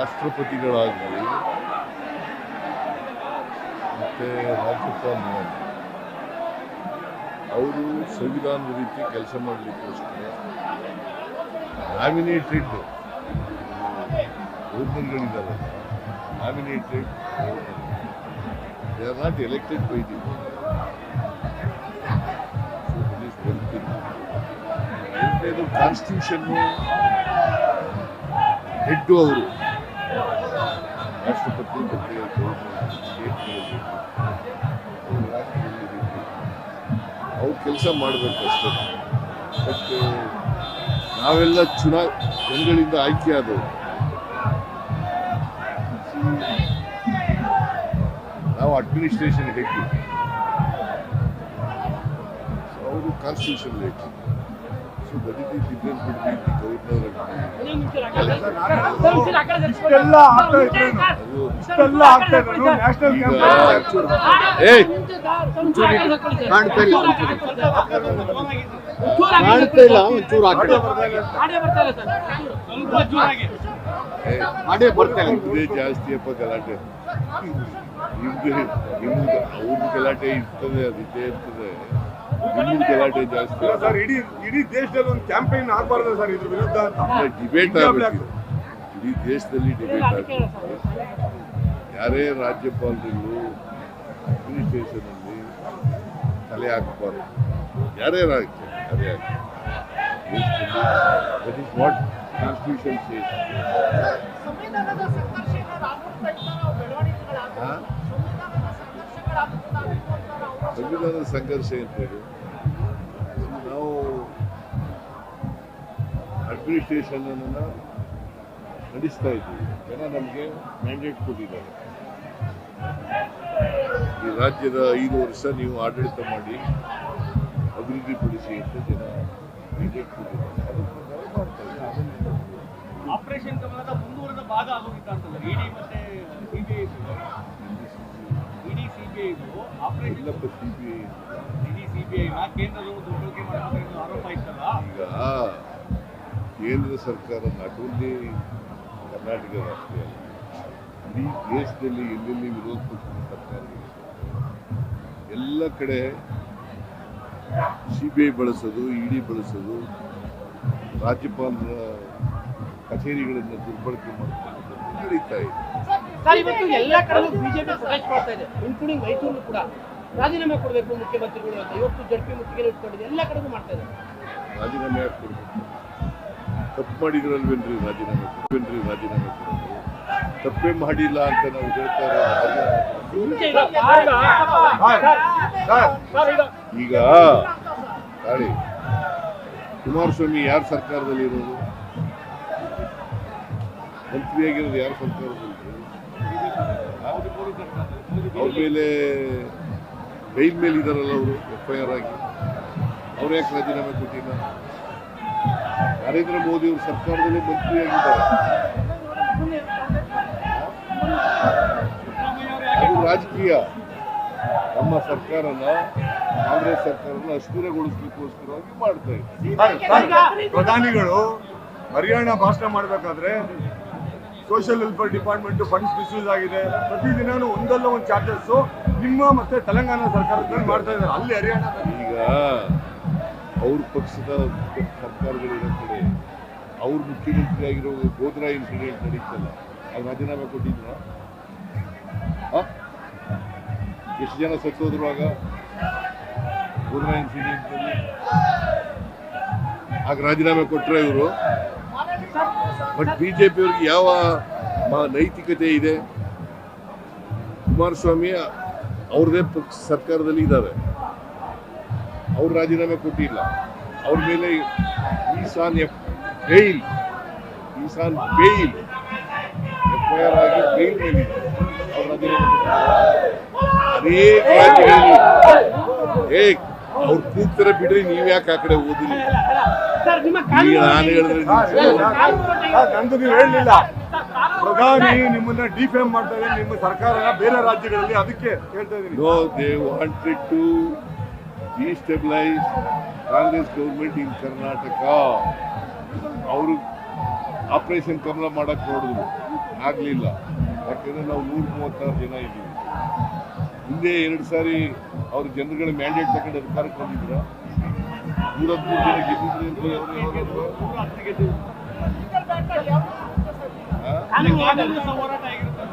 ರಾಷ್ಟ್ರಪತಿಗಳಾಗಲಿ, ಮತ್ತು ರಾಜ್ಯಪಾಲ ಅವರು ಸಂವಿಧಾನದ ರೀತಿ ಕೆಲಸ ಮಾಡಲಿಕ್ಕೋಸ್ಕರ nominated ಗವರ್ನರ್ಗಳಿದ್ದಾರಲ್ಲ nominated they are not elected by the constitution constitution head ಅವರು ಕೆಲಸ ಮಾಡಬೇಕು ಮತ್ತು ನಾವೆಲ್ಲ ಚುನಾ ಜನಗಳಿಂದ ಆಯ್ಕೆ ಆದವು ನಾವು ಅಡ್ಮಿನಿಸ್ಟ್ರೇಷನ್ ಹೇಗೆ? ಅವರು ಕಾನ್ಸ್ಟಿಟ್ಯೂಷನ್ ಹೆಡ್ ಕಾಣ್ತಾ ಇಲ್ಲ. ಕಾಣ್ತಾ ಇಲ್ಲ ಒಂಚೂರು ಆ ಕಡೆ ಏಯ್ ಮಾಡೇ ಬರ್ತಾ ಇಲ್ಲ. ಇದೇ ಜಾಸ್ತಿ ಅಪ್ಪ ಗಲಾಟೆ. ನಿಮ್ದು ನಿಮ್ದು ಅವ್ರ ಗಲಾಟೆ ಇರ್ತದೆ ಅದು ಇದ್ದೇ ಇರ್ತದೆ. ಗಲಾಟೆ ಜಾಸ್ತಿ ಸರ್ ಇಡೀ ಇಡೀ ದೇಶದಲ್ಲಿ ಒಂದು ಕ್ಯಾಂಪೇನ್ ಆಗ್ಬಾರ್ದು ಸರ್ ಇದ್ರ ವಿರುದ್ಧ? ಡಿಬೇಟ್ ಆಗಬೇಕು. ಇಡೀ ದೇಶದಲ್ಲಿ ಡಿಬೇಟ್ ಆಗಬೇಕು ಯಾರೇ ರಾಜ್ಯಪಾಲರುಗಳು ಅಡ್ಮಿನಿಸ್ಟ್ರೇಷನ್ ಅಲ್ಲಿ ತಲೆ ಹಾಕಬಾರ್ದು. ಯಾರೇ ರಾಜ್ಯ ಯಾರೇ that is what constitution says ಸಂವಿಧಾನದ ಸಂವಿಧಾನದ ಸಂಘರ್ಷ ಅಂತ ಹೇಳಿ. ನಾವು ಅಡ್ಮಿನಿಸ್ಟ್ರೇಷನ್ ಅನ್ನ ನಡೆಸ್ತಾ ಇದ್ದೀವಿ. ಜನ ನಮಗೆ ಮ್ಯಾಂಡೇಟ್ ಕೊಟ್ಟಿದ್ದಾರೆ. ಈ ರಾಜ್ಯದ ಐದು ವರ್ಷ ನೀವು ಆಡಳಿತ ಮಾಡಿ ಅಭಿವೃದ್ಧಿಪಡಿಸಿ ಅಂತ ಜನ ಮ್ಯಾಂಡೇಟ್ ಕೊಟ್ಟಿದ್ದಾರೆ. ಅದ್ರ ಪ್ರಕಾರ ಮಾಡ್ತಾ. ಆಪರೇಷನ್ ಕಮಲದ ಮುಂದುವರೆದ ಭಾಗ ಆಗೋಗಿತ್ತು ಅಂತಂದ್ರೆ ಇಡಿ ಮತ್ತೆ ಸಿಬಿಐ ಈಗ ಕೇಂದ್ರ ಸರ್ಕಾರ ನಾಟ್ ಓನ್ಲಿ ಕರ್ನಾಟಕ ರಾಷ್ಟ್ರೀಯ ಇಡೀ ದೇಶದಲ್ಲಿ ಎಲ್ಲೆಲ್ಲಿ ವಿರೋಧ ಪಕ್ಷದ ಸರ್ಕಾರ ಎಲ್ಲ ಕಡೆ ಸಿ ಬಿ ಐ ಬಳಸೋದು ಇಡಿ ಬಳಸೋದು ರಾಜ್ಯಪಾಲರ ಕಚೇರಿಗಳನ್ನು ದುರ್ಬಳಕೆ ಮಾಡಿಕೊಂಡು ನಡೀತಾ ಇದೆ. ಸರ್ ಇವತ್ತು ಎಲ್ಲ ಕಡೆಗೂ ಬಿಜೆಪಿ ಪ್ರೊಟೆಸ್ಟ್ ಮಾಡ್ತಾ ಇದೆ ಇನ್ಕ್ಲೂಡಿಂಗ್ ಮೈಸೂರು ಕೂಡ. ರಾಜೀನಾಮೆ ಕೊಡಬೇಕು ಮುಖ್ಯಮಂತ್ರಿಗಳು ಅಂತ ಇವತ್ತು ಜಡ್ಪಿ ಮುತ್ತಿಗೆ ಇಟ್ಕೊಂಡಿದೆ ಎಲ್ಲ ಕಡೆಗೂ ಮಾಡ್ತಾ ಇದೆ. ರಾಜೀನಾಮೆ ತಪ್ಪು ಮಾಡಿದ್ರಲ್ವೇನ್ರಿ ರಾಜೀನಾಮೆ ಕೊಡ್ಬೇನ್ರಿ ರಾಜೀನಾಮೆ ಕೊಡೋದು ತಪ್ಪೇ ಮಾಡಿಲ್ಲ ಅಂತ ನಾವು ಹೇಳ್ತಾ ಈಗ ತಾಳಿ ಕುಮಾರಸ್ವಾಮಿ ಯಾರ ಸರ್ಕಾರದಲ್ಲಿ ಇರೋದು ಮಂತ್ರಿಯಾಗಿರೋದು ಯಾರ ಸರ್ಕಾರದಲ್ಲಿ ಅವ್ರ ಮೇಲೆ ಬೈಲ್ ಮೇಲೆ ಇದಾರಲ್ಲ ಅವರು ಎಫ್ ಐ ಆರ್ ಆಗಿ. ಅವ್ರು ಯಾಕೆ ರಾಜೀನಾಮೆ ಕೊಟ್ಟಿಲ್ಲ? ನರೇಂದ್ರ ಮೋದಿ ಅವರು ಸರ್ಕಾರದಲ್ಲಿ ಮಂತ್ರಿಯಾಗಿದ್ದಾರೆ. ಅದು ರಾಜಕೀಯ. ನಮ್ಮ ಸರ್ಕಾರನ ಕಾಂಗ್ರೆಸ್ ಸರ್ಕಾರನ ಅಸ್ಥಿರಗೊಳಿಸ್ಲಿಕ್ಕೋಸ್ಕರವಾಗಿ ಮಾಡ್ತಾ ಇದೆ ಸರ್, ಸರ್, ಪ್ರಧಾನಿಗಳು ಹರಿಯಾಣ ಭಾಷಣ ಮಾಡಬೇಕಾದ್ರೆ social welfare department funds misuse ಆಗಿದೆ. ಪ್ರತಿದಿನಾನು ಒಂದಲ್ಲ ಒಂದು ಚಾರ್ಜಸ್ಸು ನಿಮ್ಮ ಮತ್ತೆ ತೆಲಂಗಾಣ ಸರ್ಕಾರದಲ್ಲಿ ಮಾಡ್ತಾ ಇದ್ದಾರೆ. ಅಲ್ಲಿ ಹರಿಯಾಣ ಈಗ ಅವ್ರ ಪಕ್ಷದ ಸರ್ಕಾರಗಳಿರೋ ಕಡೆ ಅವ್ರ ಮುಖ್ಯಮಂತ್ರಿ ಆಗಿರೋ ಗೋದ್ರಾ ಇನ್ಸಿಡೆಂಟ್ ನಡೀತಲ್ಲ ಅವ್ರು ರಾಜೀನಾಮೆ ಕೊಟ್ಟಿದ್ರ. ಎಷ್ಟು ಜನ ಸತ್ತೋದ್ರು ಆಗ? ಗೋದ್ರಾ ಇನ್ಸಿಡೆಂಟ್ ಆಗ ರಾಜೀನಾಮೆ ಕೊಟ್ಟರೆ ಇವರು. ಬಟ್ ಬಿಜೆಪಿ ಅವ್ರಿಗೆ ಯಾವ ಮ- ನೈತಿಕತೆ ಇದೆ ಕುಮಾರಸ್ವಾಮಿ ಅವ್ರದೇ ಪಕ್ಷ ಸರ್ಕಾರದಲ್ಲಿ ಇದ್ದಾರೆ ಅವ್ರು ರಾಜೀನಾಮೆ ಕೊಟ್ಟಿಲ್ಲ ಅವ್ರ ಮೇಲೆ is on F bail is on bail F I R ಆಗಿ ಬೇಲ್ ಮೇಲೆ ಅವ್ರು ರಾಜೀನಾಮೆ ಕೊಟ್ಟಿಲ್ಲ. ಅನೇಕ ರಾಜ್ಯಗಳಲ್ಲಿ ಏ ಅವ್ರು ಕೂಗ್ತಾರೆ ಬಿಡ್ರಿ ನೀವ್ ಯಾಕೆ ಆ ಕಡೆ ಓದಿಲ್ಲ? ಸರ್ ನಿಮ್ಮ ಈಗ ನಾನು ಹೇಳಿದ್ರೆ ನೀವು ನಂದು ಹೇಳಲಿಲ್ಲ. ಪ್ರಧಾನಿ ನಿಮ್ಮನ್ನ ಡಿಫೇಮ್ ಮಾಡ್ತಾ ಇದ್ದಾರೆ. ನಿಮ್ಮ ಸರ್ಕಾರನ ಬೇರೆ ರಾಜ್ಯಗಳಲ್ಲಿ ಅದಕ್ಕೆ ಹೇಳ್ತಾ ಇದ್ದೀನಿ. No they wanted to destabilize Congress government in Karnataka ಅವರು ಆಪರೇಷನ್ ಕಮಲ ಮಾಡಕ್ ನೋಡಿದ್ರು ಆಗ್ಲಿಲ್ಲ. ಯಾಕಂದ್ರೆ ನಾವು ನೂರ ಮೂವತ್ತಾರು ಜನ ಇದ್ದೀವಿ. ಹಿಂದೆ ಎರಡು ಸಾರಿ ಅವ್ರ ಜನಗಳ ಮ್ಯಾಂಡೇಟ್ ತಗೊಂಡು ಅಧಿಕಾರಕ್ಕೆ ಬಂದಿದ್ರು ನೂರ ಹದಿಮೂರು ಜನ ಗೆದ್ದಿದ್ರು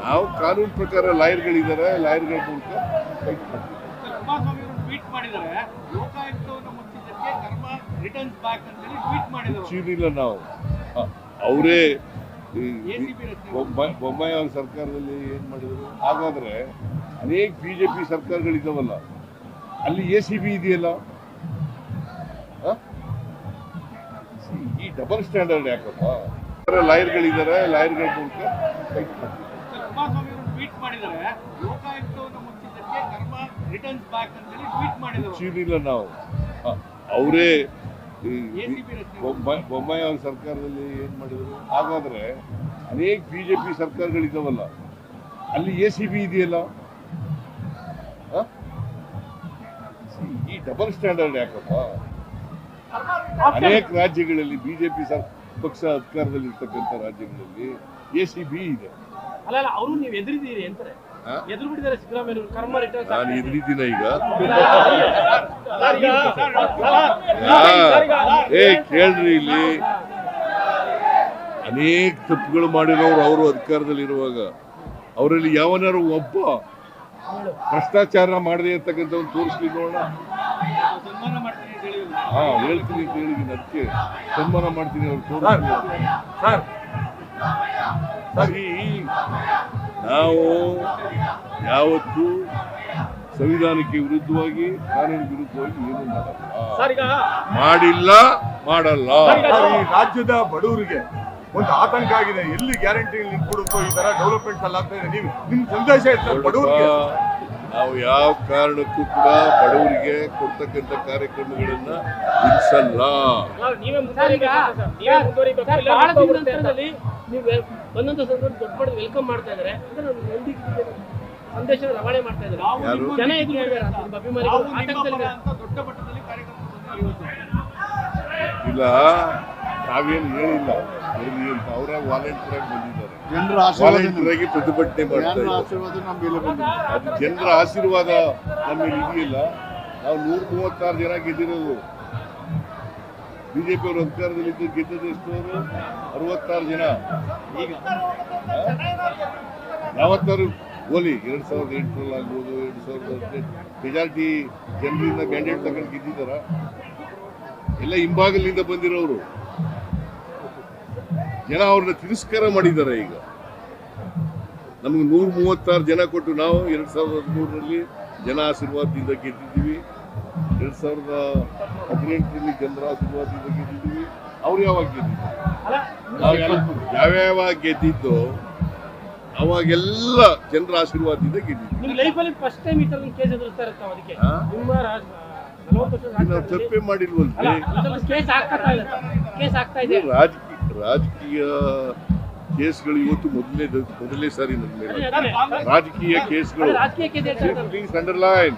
ನಾವು ಕಾನೂನು ಪ್ರಕಾರ ಲಾಯರ್ಗಳಿದ್ದಾರೆ ಲಾಯರ್ಗಳ ಮೂಲಕ ಚೀನಿಲ್ಲ ನಾವು. ಅವರೇ ಬೊಮ್ಮಾಯಿ ಅವ್ರ ಸರ್ಕಾರದಲ್ಲಿ ಏನ್ ಮಾಡಿದ್ರು? ಹಾಗಾದ್ರೆ ಅನೇಕ ಬಿಜೆಪಿ ಸರ್ಕಾರಗಳಿದಾವಲ್ಲ ಅಲ್ಲಿ ಎ ಸಿ ಬಿ ಇದೆಯಲ್ಲ? ಈ ಡಬಲ್ ಸ್ಟ್ಯಾಂಡರ್ಡ್ ಯಾಕಪ್ಪ? ಲಾಯರ್ಗಳಿದ್ದಾರೆ ಲಾಯರ್ಗಳ ಮೂಲಕ ಇಲ್ಲ ನಾವು. ಅವರೇ ಬೊಮ್ಮಾಯಿ ಅವ್ರ ಸರ್ಕಾರದಲ್ಲಿ ಏನ್ ಮಾಡಿದ್ರು? ಹಾಗಾದ್ರೆ ಅನೇಕ ಬಿಜೆಪಿ ಸರ್ಕಾರಗಳಿದಾವಲ್ಲ ಅಲ್ಲಿ ಎ ಸಿ ಬಿ ಇದೆಯಲ್ಲ? ಈ ಡಬಲ್ ಸ್ಟ್ಯಾಂಡರ್ಡ್ ಯಾಕಪ್ಪ ಅನೇಕ ರಾಜ್ಯಗಳಲ್ಲಿ ಬಿಜೆಪಿ ಸರ್ ಪಕ್ಷ ಅಧಿಕಾರದಲ್ಲಿ ಇರ್ತಕ್ಕಂಥ ರಾಜ್ಯಗಳಲ್ಲಿ ಎ ಸಿ ಬಿ ಇದೆ ಅವರು ನೀವು ಎದುರಿದ್ದೀರಿ ಅಂತಾರೆ ನಾನು ಎದುರಿದ್ದೀನ ಈಗ ಏ ಕೇಳ್ರಿ ಇಲ್ಲಿ ಅನೇಕ ತಪ್ಪುಗಳು ಮಾಡಿರೋರು ಅವರು ಅಧಿಕಾರದಲ್ಲಿರುವಾಗ ಅವರಲ್ಲಿ ಯಾವನಾರು ಒಬ್ಬ ಭ್ರಷ್ಟಾಚಾರ ಮಾಡದೆ ಇರ್ತಕ್ಕಂಥ ಒಂದು ತೋರಿಸ್ಲಿ ನೋಡೋಣ. ಹಾ ಹೇಳ್ತೀನಿ ಅಂತ ಹೇಳಿದ್ದೀನಿ ಅದಕ್ಕೆ ಸನ್ಮಾನ ಮಾಡ್ತೀನಿ ಅವ್ರು ತೋರಿಸ್ಲಿ ಸರ್ ಸರಿ. ನಾವು ಯಾವತ್ತು ಸಂವಿಧಾನಕ್ಕೆ ವಿರುದ್ಧವಾಗಿ ಕಾನೂನು ವಿರುದ್ಧವಾಗಿ ಏನು ಮಾಡಲ್ಲ. ಮಾಡಿಲ್ಲ ಮಾಡಲ್ಲ. ಈ ರಾಜ್ಯದ ಬಡವರಿಗೆ ಒಂದು ಆತಂಕ ಆಗಿದೆ. ಎಲ್ಲಿ ಗ್ಯಾರಂಟಿ ಕೊಡುತ್ತೋ ಈ ತರ ಡೆವಲಪ್ಮೆಂಟ್ ಎಲ್ಲ ಅಂತ ಇದೆ. ನೀವು ನಿಮ್ ಸಂದೇಶ ಬಡವರಿಗೆ. ನಾವು ಯಾವ ಕಾರಣಕ್ಕೂ ಕೂಡ ಬಡವರಿಗೆ ಕೊಡ್ತಕ್ಕಂಥ ಕಾರ್ಯಕ್ರಮಗಳನ್ನ ನಿಲ್ಲಿಸಲ್ಲ ಬಂದಂತ ಸಂದರ್ಭ ದೊಡ್ಡ ವೆಲ್ಕಮ್ ಮಾಡ್ತಾ ಇದ್ದಾರೆ ಸಂದೇಶ ರವಾನೆ ಮಾಡ್ತಾ ಇದ್ದಾರೆ ನಾವು ಜನ ಜೊತೆಗೆ ನಿಮ್ಮ ಅಭಿಮಾನಿಗಳು ನಾವು ಆತಂಕದಲ್ಲಿ ಅಂತ ದೊಡ್ಡ ಮಟ್ಟದಲ್ಲಿ ಕಾರ್ಯಕ್ರಮ ಇವತ್ತು ಇಲ್ಲ ನಾವೇನು ಹೇಳಿಲ್ಲ. ಅವರಾಗ ವಾಲಂಟಿಯರ್ ಆಗಿ ಬಂದಿದ್ದಾರೆ ಜನರ ವಾಲಂಟಿಯರ್ ಆಶೀರ್ವಾದ ಆಗಿ ಪ್ರತಿಭಟನೆ ಮಾಡ್ತಾ ಜನರ ಇದ್ದಾರೆ ಆಶೀರ್ವಾದ ನಮ್ಮ ಮೇಲೆ ಬಂದಿದೆ. ಅದು ಜನರ ಆಶೀರ್ವಾದ ನಮ್ಮಲ್ಲಿ ಇದೆಯಲ್ಲ. ನಾವು ನೂರ ಮೂವತ್ತಾರು ಜನ ಗೆದ್ದಿರೋದು. ಬಿಜೆಪಿ ಅವರು ಅಧಿಕಾರದಲ್ಲಿ ಇದ್ದು ಗೆದ್ದದ್ದು ಎಷ್ಟು? ಅವರು ಅರವತ್ತಾರು ಜನ. ಈಗ. ಯಾವತ್ತಾರು? ಓಲಿ ಎರಡ್ ಸಾವಿರದ ಎಂಟರಲ್ಲಿ ಆಗ್ಬೋದು ಎರಡ್ ಸಾವಿರದ ಹದಿನೆಂಟು. ಮೆಜಾರಿಟಿ ಜನರಿಂದ ಮ್ಯಾಂಡೇಟ್ ತಗೊಂಡು ಗೆದ್ದಿದ್ದಾರ? ಎಲ್ಲ ಹಿಂಭಾಗಲಿಂದ ಬಂದಿರೋರು. ಜನ ಅವ್ರನ್ನ ತಿರಸ್ಕಾರ ಮಾಡಿದ್ದಾರೆ ಈಗ. ನಮಗೆ ನೂರ ಮೂವತ್ತಾರು ಜನ ಕೊಟ್ಟು ನಾವು ಎರಡ್ ಸಾವಿರದ ಹದಿಮೂರರಲ್ಲಿ ಜನ ಆಶೀರ್ವಾದದಿಂದ ಗೆದ್ದಿದ್ದೀವಿ. ಎರಡ್ ಸಾವಿರದ ಹದಿನೆಂಟರಲ್ಲಿ ಜನರ ಆಶೀರ್ವಾದದಿಂದ ಗೆದ್ದಿದ್ದೀವಿ. ಅವ್ರು ಯಾವಾಗ ಗೆದ್ದಿದ್ದು? ನಾವು ಯಾವ್ಯಾವ ಗೆದ್ದಿದ್ದು ಅವಾಗೆಲ್ಲ ಜನರ ಆಶೀರ್ವಾದದಿಂದ ಗೆದ್ದಿದ್ದು ನಿಮ್ ಲೈಫಲ್ಲಿ ಫಸ್ಟ್ ಟೈಮ್ ಈ ತರ ಕೇಸ್ ಎದುರಿಸ್ತಾ ಇರುತ್ತೆ ತಾವು ಅದಕ್ಕೆ? ನಿಮ್ಮ ರಾಜ- ನಲವತ್ತು ವರ್ಷದ ನಾವು ರಾಜಕಾರಣದಲ್ಲಿ- ತಪ್ಪೇ ಮಾಡಿಲ್ವಲ್ರಿ ರಾಜಕೀಯ ಕೇಸ್ಗಳು ಇವತ್ತು ಮೊದಲನೇ ಮೊದಲನೇ ಸಾರಿ ನನ್ನ ಮೇಲೆ. ರಾಜಕೀಯ ಕೇಸ್ಗಳು ಪ್ಲೀಸ್ ಅಂಡರ್ಲೈನ್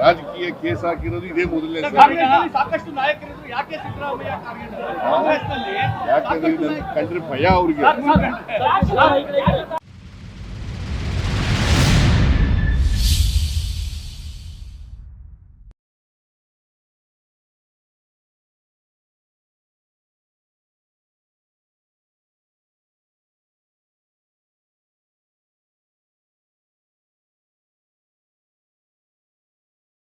ರಾಜಕೀಯ ಕೇಸ್ ಹಾಕಿರೋದು ಇದೇ ಮೊದಲನೇ ಸಾರಿ ಯಾಕಂದ್ರೆ ಕಂಡ್ರೆ ಭಯ ಅವ್ರಿಗೆ